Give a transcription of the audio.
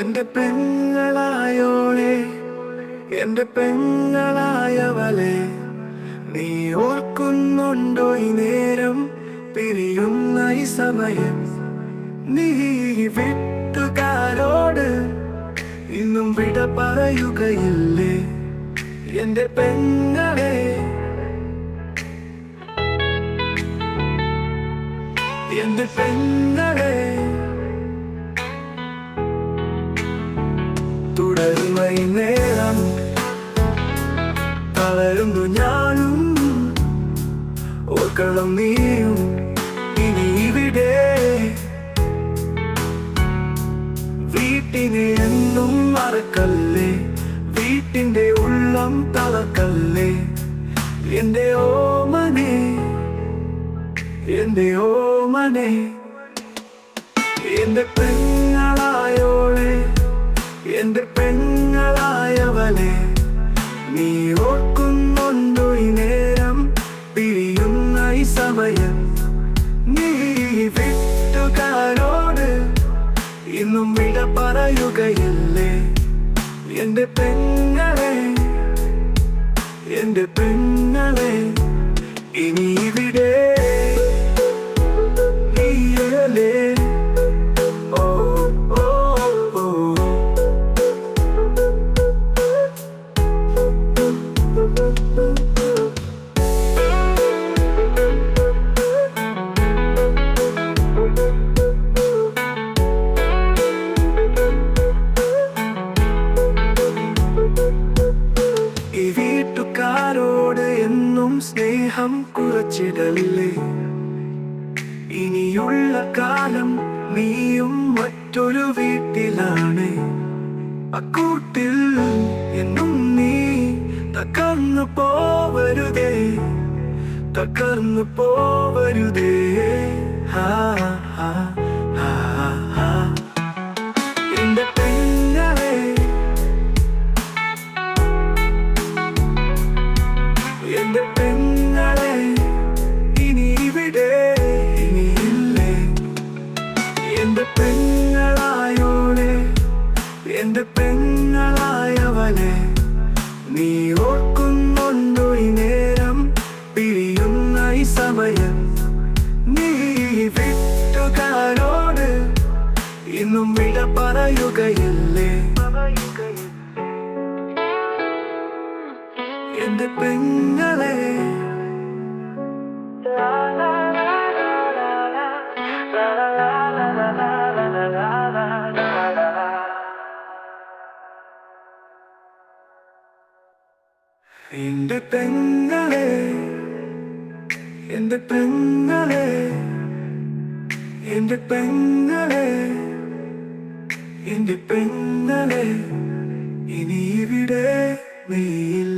എന്റെ പെങ്ങളായോളെ എന്റെ പെങ്ങളായവളെ നീ ഓർക്കുന്നുണ്ടോ ഈ നേരം? പിരിയുന്ന ഈ സമയം നീ വിട്ടുകാരോട് ഇന്നും വിട പറയുകയില്ലേ? എന്റെ പെങ്ങളെ. എന്റെ പെങ്ങളെ തളരുന്നു ഞാനും. ഓർക്കണം നീയും ഇനി ഇവിടെ. വീട്ടിനെ എന്നും മറക്കല്ലേ? വീട്ടിന്റെ ഉള്ളം തളക്കല്ലേ എന്റെ ഓമനെ എന്റെ ഓമനെ. എന്റെ പെങ്ങളായോളെ എന്റെ പെങ്ങളായവനെ നീ ഓർക്കുന്നുണ്ടോ ഇന്നും വിട പറയുകയില്ലേ? എന്റെ പെങ്ങളെ എന്റെ പെങ്ങളെ ഇനി ഇവിടെ സ്നേഹം കുറച്ചിടല്ലേ? ഇനിയുള്ള കാലം നീയും മറ്റൊരു വീട്ടിലാണ്. അക്കൂട്ടിൽ എന്നും നീ തകർന്നു പോവരുതേ തകർന്നു പോവരുതേ. ഹാ ഹാ എന്റെ പെങ്ങളായോളെ എന്റെ പെങ്ങളായവനെ നീ ഓർക്കുന്നുണ്ടോ ഈ നേരം പിരിയുന്ന ഈ സമയം നീ വിട്ടുകാരോട് ഇന്നും വിട പറയുകയില്ലേ എന്റെ പെങ്ങളെ എന്റെ പെങ്ങളെ എന്റെ പെങ്ങളെ എന്റെ പെങ്ങളെ എന്റെ പെങ്ങളെ ഇനി ഇവിടെ നീയില്ലേ.